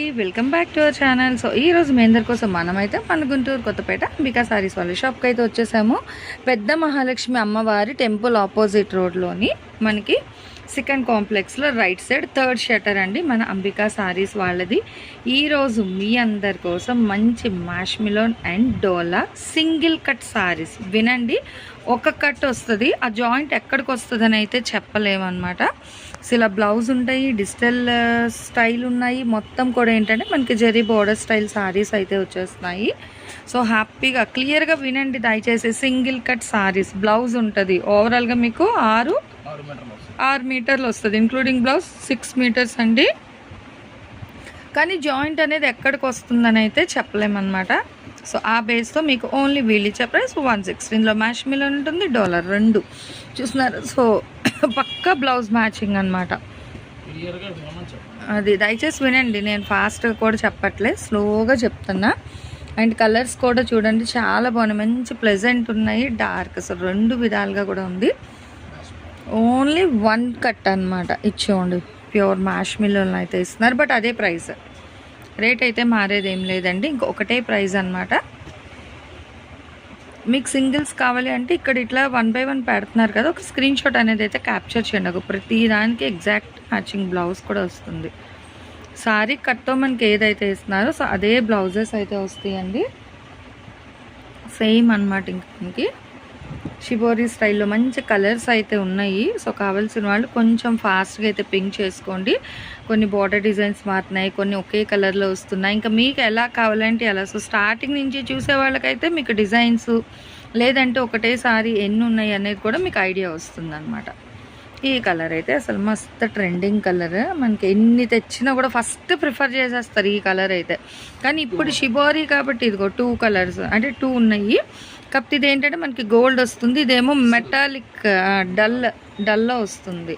Welcome back to our channel. So ఈ రోజు మీ అందరి కోసం మనమైతే మన గుంటూరు కొత్తపేట అంబికా సారీస్ వాళ్ళ షాప్కి అయితే వచ్చేసాము. పెద్ద మహాలక్ష్మి అమ్మవారి టెంపుల్ ఆపోజిట్ రోడ్లోని మనకి సెకండ్ కాంప్లెక్స్లో రైట్ సైడ్ థర్డ్ షటర్ అండి మన అంబికా సారీస్ వాళ్ళది. ఈరోజు మీ అందరి కోసం మంచి మాష్మిలోన్ అండ్ డోలా సింగిల్ కట్ సారీస్ వినండి. ఒక కట్ వస్తుంది. ఆ జాయింట్ ఎక్కడికి వస్తుందని అయితే చెప్పలేమన్నమాట. సో ఇలా బ్లౌజ్ ఉంటాయి డిజిటల్ స్టైల్ ఉన్నాయి. మొత్తం కూడా ఏంటంటే మనకి జెరీ బోర్డర్ స్టైల్ సారీస్ అయితే వచ్చేస్తున్నాయి. సో హ్యాపీగా క్లియర్గా వినండి దయచేసి. సింగిల్ కట్ సారీస్ బ్లౌజ్ ఉంటుంది. ఓవరాల్గా మీకు ఆరు ఆరు మీటర్లు వస్తుంది. ఆరు మీటర్లు వస్తుంది. ఇంక్లూడింగ్ బ్లౌజ్ సిక్స్ మీటర్స్ అండి. కానీ జాయింట్ అనేది ఎక్కడికి వస్తుందని అయితే చెప్పలేమన్నమాట. సో ఆ బేస్తో మీకు ఓన్లీ వీలిచ్చే ఇచ్చే ప్రైస్ వన్ సిక్స్. ఇందులో మ్యాష్ ఉంటుంది డాలర్ రెండు. చూస్తున్నారు? సో పక్కా బ్లౌజ్ మ్యాచింగ్ అనమాట అది దయచేసి వినండి నేను ఫాస్ట్గా కూడా చెప్పట్లే స్లోగా చెప్తున్నా. అండ్ కలర్స్ కూడా చూడండి చాలా బాగున్నాయి. మంచి ప్లెజెంట్ ఉన్నాయి డార్క్. అసలు రెండు విధాలుగా కూడా ఉంది. ఓన్లీ వన్ కట్ అనమాట ఇచ్చేయండి. ప్యూర్ మ్యాష్ మిల్లులను అయితే ఇస్తున్నారు బట్ అదే ప్రైస్. రేట్ అయితే మారేది ఏం లేదండి ఇంకొకటే ప్రైస్ అనమాట మీకు సింగిల్స్ కావాలి అంటే ఇక్కడ ఇట్లా వన్ బై వన్ పెడుతున్నారు కదా ఒక స్క్రీన్ షాట్ అనేది అయితే క్యాప్చర్ చేయండి. ఒక ప్రతి దానికి ఎగ్జాక్ట్ మ్యాచింగ్ బ్లౌజ్ కూడా వస్తుంది. సారీ కట్తో మనకి ఏదైతే ఇస్తున్నారో సో అదే బ్లౌజెస్ అయితే వస్తాయండి. సేమ్ అనమాట ఇంక మనకి షిబోరీ స్టైల్లో మంచి కలర్స్ అయితే ఉన్నాయి. సో కావాల్సిన వాళ్ళు కొంచెం ఫాస్ట్గా అయితే పింక్ చేసుకోండి. కొన్ని బార్డర్ డిజైన్స్ మారుతున్నాయి కొన్ని ఒకే కలర్లో వస్తున్నాయి. ఇంకా మీకు ఎలా కావాలంటే అలా. సో స్టార్టింగ్ నుంచి చూసే వాళ్ళకైతే మీకు డిజైన్స్ లేదంటే ఒకటేసారి ఎన్ని ఉన్నాయి అనేది కూడా మీకు ఐడియా వస్తుంది ఈ కలర్ అయితే అసలు మస్తు ట్రెండింగ్ కలర్ మనకి ఎన్ని తెచ్చినా కూడా ఫస్ట్ ప్రిఫర్ చేసేస్తారు ఈ కలర్ అయితే. కానీ ఇప్పుడు షిబోరీ కాబట్టి ఇదిగో టూ కలర్స్ అంటే టూ ఉన్నాయి. ఇది ఏంటంటే మనకి గోల్డ్ వస్తుంది. ఇదేమో మెటాలిక్ డల్ డల్లో వస్తుంది.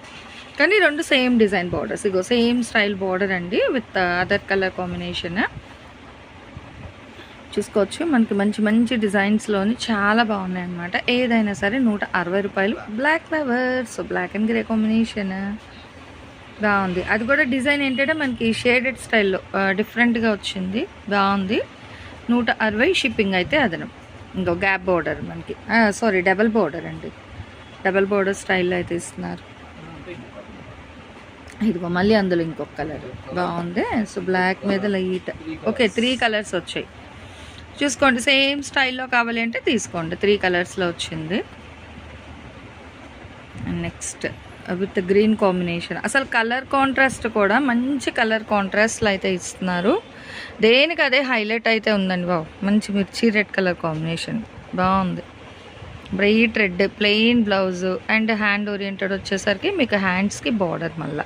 కానీ రెండు సేమ్ డిజైన్ బార్డర్స్ ఇగో సేమ్ స్టైల్ బార్డర్ అండి విత్ అదర్ కలర్ కాంబినేషన్ చూసుకోవచ్చు. మనకి మంచి మంచి డిజైన్స్లోని చాలా బాగున్నాయి అనమాట ఏదైనా సరే నూట అరవై రూపాయలు. Black flowers black and grey combination బాగుంది. అది కూడా డిజైన్ ఏంటంటే మనకి షేడెడ్ స్టైల్లో డిఫరెంట్గా వచ్చింది. బాగుంది. నూట అరవై షిప్పింగ్ అయితే అదనం. ఇంకో గ్యాప్ బోర్డర్ మనకి. సారీ డబల్ బోర్డర్ అండి. డబల్ బోర్డర్ స్టైల్లో అయితే ఇస్తున్నారు. ఇదిగో మళ్ళీ అందులో ఇంకొక కలర్ బాగుంది. సో బ్లాక్ మీద లైట్ ఓకే త్రీ కలర్స్ వచ్చాయి. చూసుకోండి సేమ్ స్టైల్లో కావాలి అంటే తీసుకోండి. త్రీ కలర్స్లో వచ్చింది. నెక్స్ట్ విత్ గ్రీన్ కాంబినేషన్ అసలు కలర్ కాంట్రాస్ట్ కూడా మంచి కలర్ కాంట్రాస్ట్లు అయితే ఇస్తున్నారు. దేనికి అదే హైలైట్ అయితే ఉందండి బాబు. మంచి మిర్చి రెడ్ కలర్ కాంబినేషన్. బాగుంది. Bright red plain blouse and hand oriented వచ్చేసరికి మీకు హ్యాండ్స్కి బార్డర్ మళ్ళా.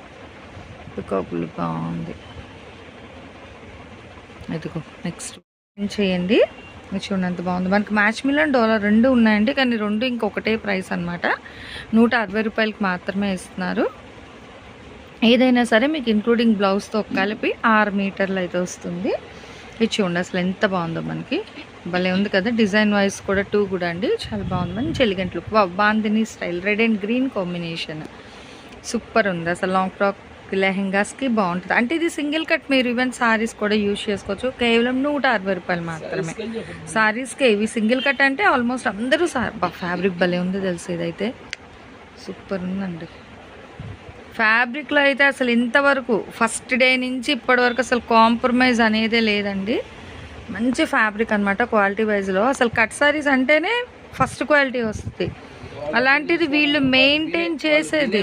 పికాకులు బాగుంది. ఇదిగో నెక్స్ట్ చేయండి? ఇది చూడండి బాగుంది. మనకి మ్యాచ్ మిలియన్ డాలర్ రెండు ఉన్నాయండి కానీ రెండు ఇంకొకటే ప్రైస్ అనమాట నూట అరవై రూపాయలకి మాత్రమే ఇస్తున్నారు. ఏదైనా సరే మీకు ఇంక్లూడింగ్ బ్లౌజ్తో కలిపి ఆరు మీటర్లు అయితే వస్తుంది. ఇది చూడండి అసలు ఎంత బాగుందో మనకి. భలే ఉంది కదా డిజైన్ వైజ్ కూడా టూ కూడా అండి. చాలా బాగుంది మంచి elegant look bandhani style red and green combination super ఉంది. అసలు లాంగ్ ఫ్రాక్ లెహెంగాస్కి బాగుంటుంది. అంటే ఇది సింగిల్ కట్ మీరు ఈవెన్ సారీస్ కూడా యూజ్ చేసుకోవచ్చు. కేవలం నూట అరవై రూపాయలు మాత్రమే. సారీస్కి ఇవి సింగిల్ కట్ అంటే ఆల్మోస్ట్ అందరూ ఫ్యాబ్రిక్ భలే ఉంది తెలుసు ఇదైతే. సూపర్ ఉందండి. ఫ్యాబ్రిక్లో అయితే అసలు ఇంతవరకు ఫస్ట్ డే నుంచి ఇప్పటివరకు అసలు కాంప్రమైజ్ అనేదే లేదండి. మంచి ఫ్యాబ్రిక్ అనమాట క్వాలిటీ వైజ్లో అసలు కట్ సారీస్ అంటేనే ఫస్ట్ క్వాలిటీ వస్తుంది. అలాంటిది వీళ్ళు మెయింటైన్ చేసేది.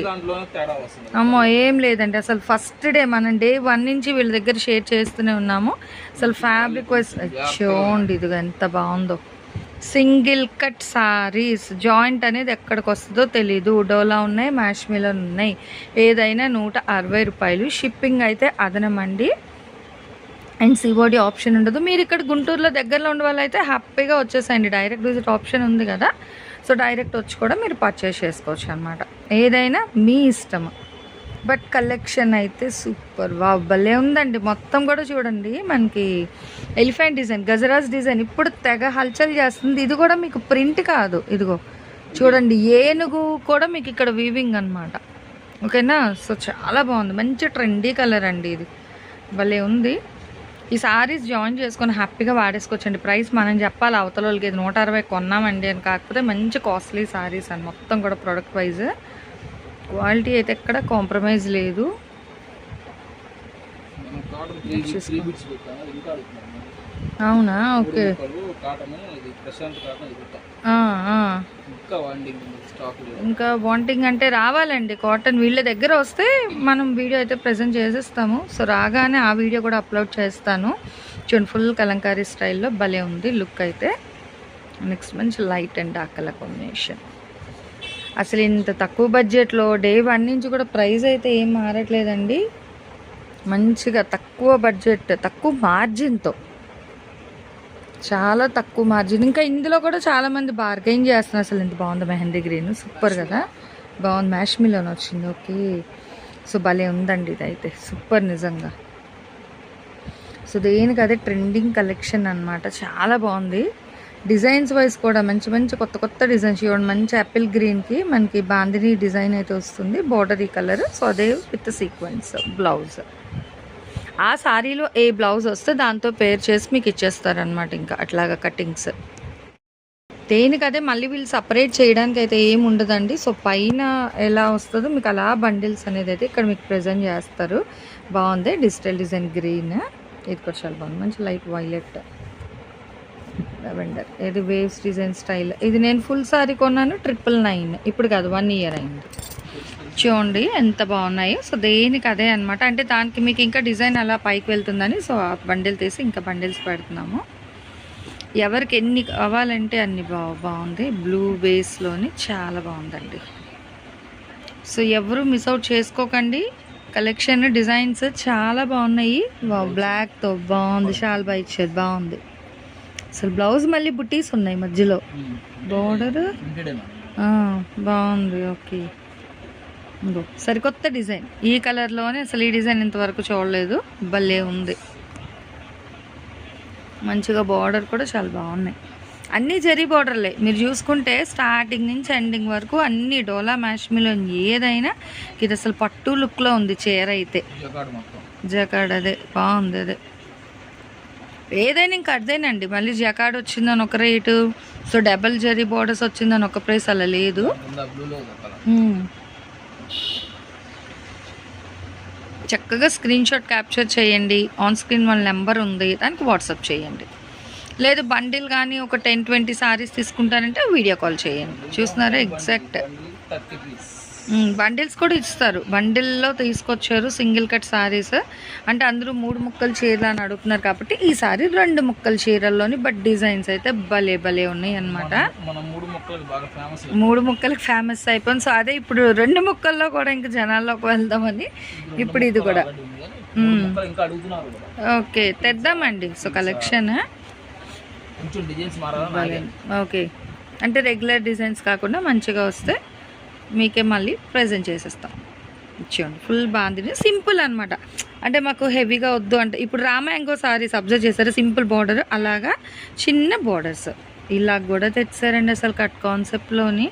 అమ్మో ఏం లేదండి. అసలు ఫస్ట్ డే మనం డే వన్ నుంచి వీళ్ళ దగ్గర షేర్ చేస్తూనే ఉన్నాము. అసలు ఫ్యాబ్రిక్ వైజ్ చూడండి ఇది ఎంత బాగుందో. Single cut saris. జాయింట్ అనేది ఎక్కడికి వస్తుందో తెలీదు. డోలా ఉన్నాయి మ్యాష్మిలన్ ఉన్నాయి. ఏదైనా నూట అరవై రూపాయలు. షిప్పింగ్ అయితే అదనమండి. అండ్ సిఓడి ఆప్షన్ ఉండదు. మీరు ఇక్కడ గుంటూరులో దగ్గరలో ఉండే వాళ్ళైతే హ్యాపీగా వచ్చేసేయండి. డైరెక్ట్ విజిట్ ఆప్షన్ ఉంది కదా. సో డైరెక్ట్ వచ్చి కూడా మీరు పర్చేస్ చేసుకోవచ్చు అనమాట ఏదైనా మీ ఇష్టం బట్ కలెక్షన్ అయితే సూపర్. వా భలే ఉందండి. మొత్తం కూడా చూడండి మనకి ఎలిఫెంట్ డిజైన్ గజరాజ్ డిజైన్. ఇప్పుడు తెగ హల్చల్ చేస్తుంది. ఇది కూడా మీకు ప్రింట్ కాదు. ఇదిగో చూడండి ఏనుగు కూడా మీకు ఇక్కడ వీవింగ్ అనమాట ఓకేనా? సో చాలా బాగుంది. మంచి ట్రెండీ కలర్ అండి ఇది. భలే ఉంది. ఈ సారీస్ జాయిన్ చేసుకొని హ్యాపీగా వాడేసుకోవచ్చండి. ప్రైస్ మనం చెప్పాలి అవతల వాళ్ళకి ఇది నూట అరవై కొన్నామండి అని. కాకపోతే మంచి కాస్ట్లీ సారీస్ అని మొత్తం కూడా ప్రొడక్ట్ వైజ్ క్వాలిటీ అయితే ఎక్కడ కాంప్రమైజ్ లేదు. అవునా? ఓకే. ఇంకా వాంటింగ్ అంటే రావాలండి కాటన్ వీళ్ళ దగ్గర వస్తే మనం వీడియో అయితే ప్రజెంట్ చేసేస్తాము. సో రాగానే ఆ వీడియో కూడా అప్లోడ్ చేస్తాను. చూడండి ఫుల్ కలంకారీ స్టైల్లో భలే ఉంది లుక్ అయితే. నెక్స్ట్ మంచి light and dark colour combination అసలు ఇంత తక్కువ బడ్జెట్లో డే వన్ నుంచి కూడా ప్రైస్ అయితే ఏం మారట్లేదండి. మంచిగా తక్కువ బడ్జెట్ తక్కువ మార్జిన్తో చాలా తక్కువ మార్జిన్ ఇంకా ఇందులో కూడా చాలామంది బార్గెయిన్ చేస్తున్నారు. అసలు ఎంత బాగుంది మెహందీ గ్రీన్ సూపర్ కదా? బాగుంది. మ్యాష్మిలోన్ వచ్చింది. ఓకే. సో భలే ఉందండి ఇదైతే. సూపర్ నిజంగా. సో దేనికి అదే ట్రెండింగ్ కలెక్షన్ అనమాట చాలా బాగుంది. డిజైన్స్ వైజ్ కూడా మంచి మంచి కొత్త కొత్త డిజైన్స్. చూడండి మంచి యాపిల్ గ్రీన్కి మనకి బాందిని డిజైన్ అయితే వస్తుంది. బోర్డర్ ఈ కలర్ సో అదే విత్ సీక్వెన్స్ బ్లౌజ్ ఆ శారీలో ఏ బ్లౌజ్ వస్తే దాంతో పేర్ చేసి మీకు ఇచ్చేస్తారనమాట ఇంకా అట్లాగా కటింగ్స్ దేనికదే మళ్ళీ వీళ్ళు సపరేట్ చేయడానికి అయితే ఏం ఉండదండి. సో పైన ఎలా వస్తుందో మీకు అలా బండిల్స్ అనేది అయితే ఇక్కడ మీకు ప్రజెంట్ చేస్తారు. బాగుంది. డిజిటల్ డిజైన్ గ్రీన్ ఇది కూడా చాలా బాగుంది. మంచి లైట్ వైలెట్ లెవెండర్ ఇది వేవ్స్ డిజైన్ స్టైల్. ఇది నేను ఫుల్ సారీ కొన్నాను ట్రిపుల్ నైన్ ఇప్పుడు కాదు వన్ ఇయర్ అయింది. చూడండి ఎంత బాగున్నాయి. సో దేనికి అదే అన్నమాట. అంటే దానికి మీకు ఇంకా డిజైన్ అలా పైకి వెళ్తుందని సో ఆ బండిల్ తీసి ఇంకా బండిల్స్ పెడుతున్నాము. ఎవరికి ఎన్ని కావాలంటే అన్ని బా బాగుంది. బ్లూ బేస్లోని చాలా బాగుందండి. సో ఎవరు మిస్ అవుట్ చేసుకోకండి. కలెక్షన్ డిజైన్స్ చాలా బాగున్నాయి. బ్లాక్తో బాగుంది. షాల్ బా ఇచ్చేది బాగుంది. అసలు బ్లౌజ్ మళ్ళీ బుట్టీస్ ఉన్నాయి మధ్యలో. బోర్డర్ బాగుంది ఓకే. ఇంకో సరికొత్త డిజైన్. ఈ కలర్లోనే అసలు ఈ డిజైన్ ఇంతవరకు చూడలేదు. భలే ఉంది. మంచిగా బార్డర్ కూడా చాలా బాగున్నాయి. అన్నీ జరీ బార్డర్లే మీరు చూసుకుంటే స్టార్టింగ్ నుంచి ఎండింగ్ వరకు అన్ని డోలా మ్యాష్మిలో ఏదైనా ఇది అసలు పట్టు లుక్లో ఉంది చీర అయితే. జకాడ్ అదే బాగుంది అదే. ఏదైనా ఇంకా అదేనండి. మళ్ళీ జకాడ్ వచ్చిందని ఒక rate. So double zari borders వచ్చిందని ఒక ప్రైస్ అలా లేదు. చక్కగా స్క్రీన్ షాట్ క్యాప్చర్ చేయండి. ఆన్ స్క్రీన్ వాళ్ళ నెంబర్ ఉంది. దానికి వాట్సాప్ చేయండి. లేదు బండిల్ కానీ ఒక టెన్ ట్వంటీ సారీస్ తీసుకుంటారంటే వీడియో కాల్ చేయండి. చూస్తున్నారా? ఎగ్జాక్ట్. బండిల్స్ కూడా ఇస్తారు. బండిల్లో తీసుకొచ్చారు సింగిల్ కట్ సారీస్. అంటే అందరూ మూడు ముక్కలు చీరలు అని అడుగుతున్నారు కాబట్టి ఈ సారీ రెండు ముక్కల చీరల్లోని బట్ డిజైన్స్ అయితే భలే భలే ఉన్నాయి అన్నమాట. మనం మూడు మొక్కలకు బాగా ఫేమస్ అయిపోయింది సో అదే ఇప్పుడు రెండు ముక్కల్లో కూడా ఇంకా జనాల్లోకి వెళ్దామని ఇప్పుడు ఇది కూడా. మొక్కలు ఓకే తెద్దామండి. So collection. ఓకే. అంటే రెగ్యులర్ డిజైన్స్ కాకుండా మంచిగా వస్తే మీకే మళ్ళీ ప్రజెంట్ చేసేస్తాం. ఇచ్చేయండి ఫుల్ బాగుంది. సింపుల్ అన్నమాట. అంటే మాకు హెవీగా వద్దు అంటే ఇప్పుడు రామాంగో సారీస్ అబ్జర్వ్ చేశారు సింపుల్ బార్డర్ అలాగా చిన్న బార్డర్స్ ఇలా కూడా తెచ్చారండి అసలు కట్ కాన్సెప్ట్లోని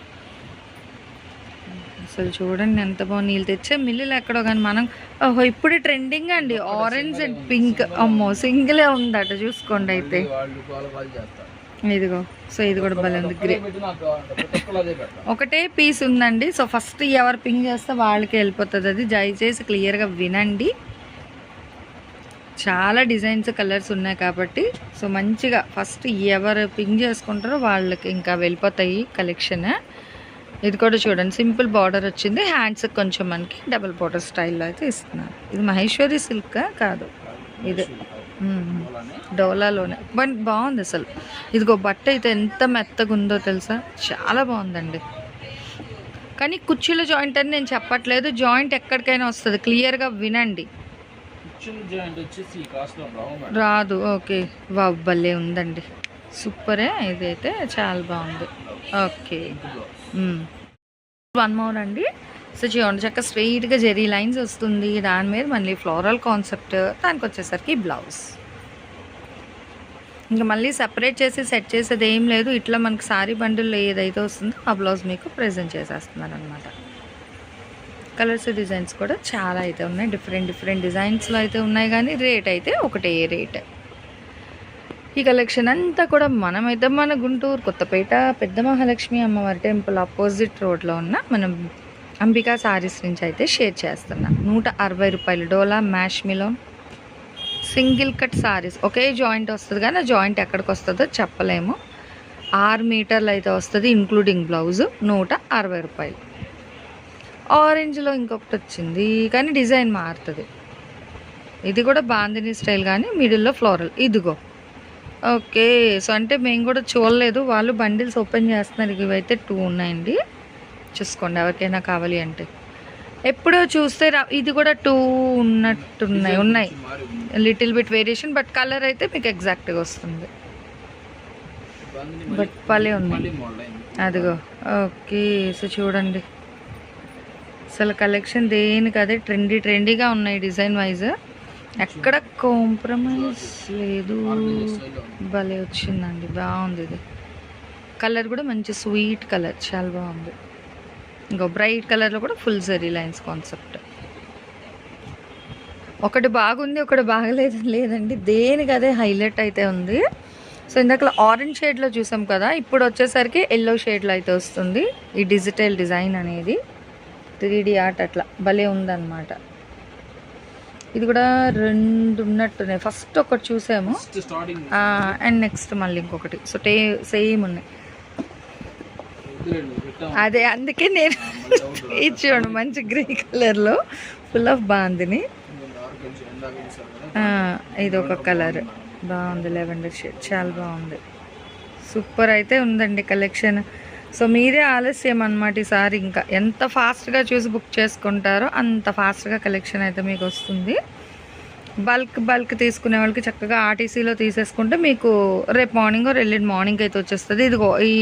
అసలు చూడండి ఎంత బాగుంది. వీళ్ళు తెచ్చే మిల్లులు ఎక్కడో కానీ మనం ఓహో ఇప్పుడు ట్రెండింగ్ అండి. ఆరెంజ్ అండ్ పింక్ అమ్మో సింగిలే ఉందట చూసుకోండి అయితే. ఇదిగో సో ఇది కూడా భలే ఉంది గ్రే. ఒకటే పీస్ ఉందండి. సో ఫస్ట్ ఎవరు పింగ్ చేస్తే వాళ్ళకి వెళ్ళిపోతుంది అది. దయచేసి క్లియర్గా వినండి. చాలా డిజైన్స్ కలర్స్ ఉన్నాయి కాబట్టి సో మంచిగా ఫస్ట్ ఎవరు పింగ్ చేసుకుంటారో వాళ్ళకి ఇంకా వెళ్ళిపోతాయి కలెక్షన్ ఇది కూడా చూడండి సింపుల్ బార్డర్ వచ్చింది. హ్యాండ్స్ కొంచెం మనకి డబుల్ బార్డర్ స్టైల్లో అయితే ఇస్తున్నారు ఇది మహేశ్వరి సిల్క్ కాదు. ఇది. డోలాలోనే. బట్ బాగుంది అసలు. ఇదిగో బట్ట అయితే ఎంత మెత్తగా ఉందో తెలుసా? చాలా బాగుందండి. కానీ కుర్చీల జాయింట్ అని నేను చెప్పట్లేదు. జాయింట్ ఎక్కడికైనా వస్తుంది. క్లియర్గా వినండి. రాదు. ఓకే. వా భలే ఉందండి. సూపరే. ఇదైతే చాలా బాగుంది. ఓకే. వన్ మోర్ అండి. సో చూడండి చక్క స్ట్రెయిట్గా జెరీ లైన్స్ వస్తుంది. దాని మీద మళ్ళీ ఫ్లోరల్ కాన్సెప్ట్. దానికి వచ్చేసరికి బ్లౌజ్. ఇంకా మళ్ళీ సపరేట్ చేసి సెట్ చేసేది ఏం లేదు. ఇట్లా మనకి సారీ బండిల్లో ఏదైతే వస్తుందో ఆ బ్లౌజ్ మీకు ప్రజెంట్ చేసేస్తున్నాను అనమాట కలర్స్ డిజైన్స్ కూడా చాలా అయితే ఉన్నాయి. డిఫరెంట్ డిఫరెంట్ డిజైన్స్లో అయితే ఉన్నాయి కానీ రేట్ అయితే ఒకటే రేట్. ఈ కలెక్షన్ అంతా కూడా మనమైతే మన గుంటూరు కొత్తపేట పెద్ద మహాలక్ష్మి అమ్మవారి టెంపుల్ ఆపోజిట్ రోడ్లో ఉన్న మనం అంబికా సారీస్ నుంచి అయితే షేర్ చేస్తున్నా. నూట అరవై రూపాయలు. డోలా మ్యాష్ మిలోన్. Single cut saris. ఒకే జాయింట్ వస్తుంది కానీ జాయింట్ ఎక్కడికి వస్తుందో చెప్పలేము. ఆరు మీటర్లు అయితే వస్తుంది ఇంక్లూడింగ్ బ్లౌజ్ నూట అరవై రూపాయలు. ఆరెంజ్లో ఇంకొకటి వచ్చింది కానీ డిజైన్ మారుతుంది. ఇది కూడా బాందిని స్టైల్ కానీ మిడిల్లో ఫ్లోరల్ ఇదిగో. ఓకే సో అంటే మేము కూడా చూడలేదు. వాళ్ళు బండిల్స్ ఓపెన్ చేస్తున్నారు. ఇవైతే టూ ఉన్నాయండి. చూసుకోండి ఎవరికైనా కావాలి అంటే. ఎప్పుడో చూస్తే ఇది కూడా టూ ఉన్నట్టున్నాయి ఉన్నాయి. Little bit variation but colour అయితే మీకు ఎగ్జాక్ట్గా వస్తుంది. బట్ భలే ఉంది. అదిగో ఓకే సో చూడండి. అసలు కలెక్షన్ దేనికి అదే ట్రెండీ ట్రెండీగా ఉన్నాయి డిజైన్ వైజ్ ఎక్కడ కాంప్రమైజ్ లేదు. భలే వచ్చిందండి బాగుంది ఇది. కలర్ కూడా మంచి స్వీట్ కలర్ చాలా బాగుంది. ఇంకో బ్రైట్ కలర్లో కూడా ఫుల్ జరీ లైన్స్ కాన్సెప్ట్. ఒకటి బాగుంది ఒకటి బాగలేదు లేదండి. దేనికి అదే హైలైట్ అయితే ఉంది. సో ఇందాక ఆరెంజ్ షేడ్లో చూసాం కదా ఇప్పుడు వచ్చేసరికి ఎల్లో షేడ్లో అయితే వస్తుంది. ఈ డిజిటల్ డిజైన్ అనేది త్రీ డి ఆర్ట్ అట్లా భలే ఉందన్నమాట. ఇది కూడా రెండు ఉన్నట్టున్నాయి ఫస్ట్ ఒకటి చూసాము. అండ్ నెక్స్ట్ మళ్ళీ ఇంకొకటి. సో టే సేమ్ ఉన్నాయి. అదే అందుకే నేను ఇచ్చాను మంచి గ్రే కలర్లో ఫుల్ ఆఫ్ బాగుంది ఇది ఒక కలర్ బాగుంది లెవెండర్ షేడ్ చాలా బాగుంది. సూపర్ అయితే ఉందండి కలెక్షన్ సో మీరే ఆలస్యం అనమాట ఈసారి ఇంకా. ఎంత ఫాస్ట్గా చూసి బుక్ చేసుకుంటారో అంత ఫాస్ట్గా కలెక్షన్ అయితే మీకు వస్తుంది. బల్క్ బల్క్ తీసుకునే వాళ్ళకి చక్కగా ఆర్టీసీలో తీసేసుకుంటే మీకు రేపు మార్నింగ్ ఎల్లుండి మార్నింగ్ అయితే వచ్చేస్తుంది. ఇదిగో ఈ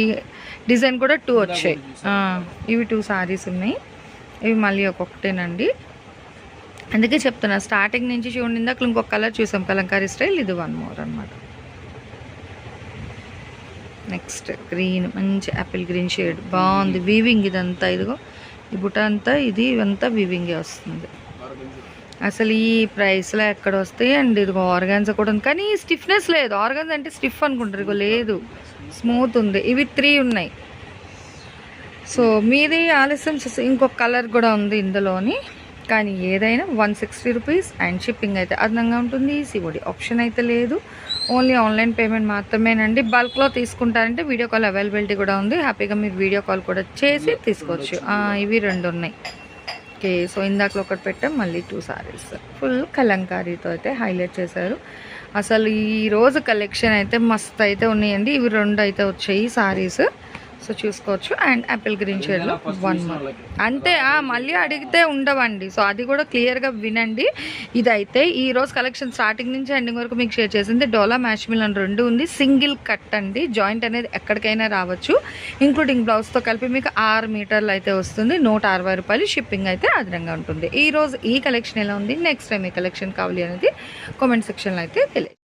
డిజైన్ కూడా టూ వచ్చాయి. ఇవి టూ సారీస్ ఉన్నాయి. ఇవి మళ్ళీ ఒక్కొక్కటేనండి. అందుకే చెప్తున్నా స్టార్టింగ్ నుంచి చూడండి ఇందాక ఇంకొక కలర్ చూసాం. కలంకారీ స్టైల్ ఇది వన్ మోర్ అనమాట నెక్స్ట్ గ్రీన్ మంచి యాపిల్ గ్రీన్ షేడ్ బాగుంది. వీవింగ్ ఇదంతా ఇదిగో. ఈ బుట్ట అంతా ఇది ఇవంతా వీవింగే వస్తుంది. అసలు ఈ ప్రైస్లో ఎక్కడ వస్తాయి అండి? ఇదిగో ఆర్గాన్స్ కూడా ఉంది. కానీ స్టిఫ్నెస్ లేదు. ఆర్గాన్స్ అంటే స్టిఫ్ అనుకుంటారు. ఇగో లేదు. స్మూత్ ఉంది. ఇవి త్రీ ఉన్నాయి. సో మీది ఆలస్యం ఇంకొక కలర్ కూడా ఉంది ఇందులోని. కానీ ఏదైనా one sixty rupees and shipping అయితే అదనంగా ఉంటుంది. సిఓడి ఆప్షన్ అయితే లేదు. ఓన్లీ ఆన్లైన్ పేమెంట్ మాత్రమేనండి. బల్క్లో తీసుకుంటారంటే వీడియో కాల్ అవైలబిలిటీ కూడా ఉంది. హ్యాపీగా మీరు వీడియో కాల్ కూడా చేసి తీసుకోవచ్చు. ఇవి రెండు ఉన్నాయి. ఓకే సో ఇందాకలో ఒకటి పెట్టాం మళ్ళీ టూ సారీస్ ఫుల్ కలంకారీతో అయితే హైలైట్ చేశారు. అసలు ఈ రోజు కలెక్షన్ అయితే మస్త్ అయితే ఉన్నాయండి. ఇవి రెండు అయితే వచ్చాయి సారీస్ సో చూసుకోవచ్చు. అండ్ యాపిల్ గ్రీన్ షేడ్లో వన్ మోర్ అంతే ఆ, మళ్ళీ అడిగితే ఉండవండి. సో అది కూడా క్లియర్గా వినండి. ఇదైతే ఈ రోజు కలెక్షన్ స్టార్టింగ్ నుంచి ఎండింగ్ వరకు మీకు షేర్ చేసింది డోలా మ్యాచ్ మిలన్ రెండు ఉంది. సింగిల్ కట్ అండి. జాయింట్ అనేది ఎక్కడికైనా రావచ్చు. ఇంక్లూడింగ్ బ్లౌజ్తో కలిపి మీకు ఆరు మీటర్లు అయితే వస్తుంది. నూట అరవై రూపాయలు షిప్పింగ్ అయితే అదనంగా ఉంటుంది. ఈ రోజు ఈ కలెక్షన్ ఎలా ఉంది? నెక్స్ట్ టైం ఈ కలెక్షన్ కావాలి అనేది కామెంట్ సెక్షన్లో అయితే తెలియదు